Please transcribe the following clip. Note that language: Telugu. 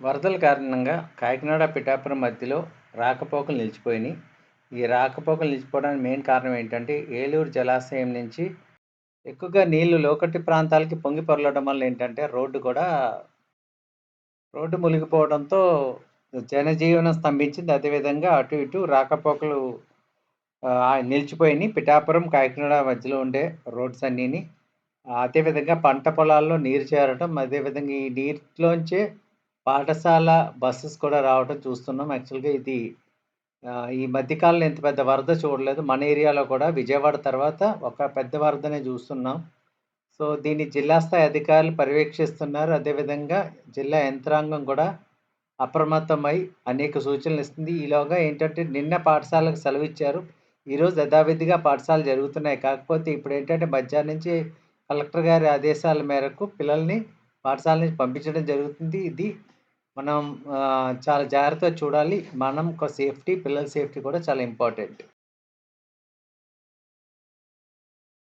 వరదల కారణంగా కాకినాడ పిఠాపురం మధ్యలో రాకపోకలు నిలిచిపోయినాయి. ఈ రాకపోకలు నిలిచిపోవడానికి మెయిన్ కారణం ఏంటంటే ఏలూరు జలాశయం నుంచి ఎక్కువగా నీళ్ళు లోకటి ప్రాంతాలకి పొంగి పొరలడం వల్ల ఏంటంటే రోడ్డు కూడా రోడ్డు మునిగిపోవడంతో జనజీవనం స్తంభించింది. అదేవిధంగా అటు ఇటు రాకపోకలు నిలిచిపోయినాయి. పిఠాపురం కాకినాడ మధ్యలో ఉండే రోడ్స్ అన్నీని. అదేవిధంగా పంట పొలాల్లో నీరు చేరడం అదేవిధంగా ఈ నీటిలోంచే పాఠశాల బస్సెస్ కూడా రావడం చూస్తున్నాం. యాక్చువల్గా ఇది ఈ మధ్యకాలంలో ఇంత పెద్ద వరద చూడలేదు. మన ఏరియాలో కూడా విజయవాడ తర్వాత ఒక పెద్ద వరదనే చూస్తున్నాం. సో దీన్ని జిల్లా స్థాయి అధికారులు పర్యవేక్షిస్తున్నారు. అదేవిధంగా జిల్లా యంత్రాంగం కూడా అప్రమత్తమై అనేక సూచనలు ఇస్తుంది. ఈలోగా ఏంటంటే నిన్న పాఠశాలకు సెలవు ఇచ్చారు ఈరోజు యథావిధిగా పాఠశాలలు జరుగుతున్నాయి. కాకపోతే ఇప్పుడు ఏంటంటే మధ్యాహ్నం నుంచి కలెక్టర్ గారి ఆదేశాల మేరకు పిల్లల్ని పాఠశాల నుంచి పంపించడం జరుగుతుంది. ఇది మనం ఆ, చాలా జాగ్రత్తగా చూడాలి. మనం ఒక సేఫ్టీ పిల్లల సేఫ్టీ కూడా చాలా ఇంపార్టెంట్.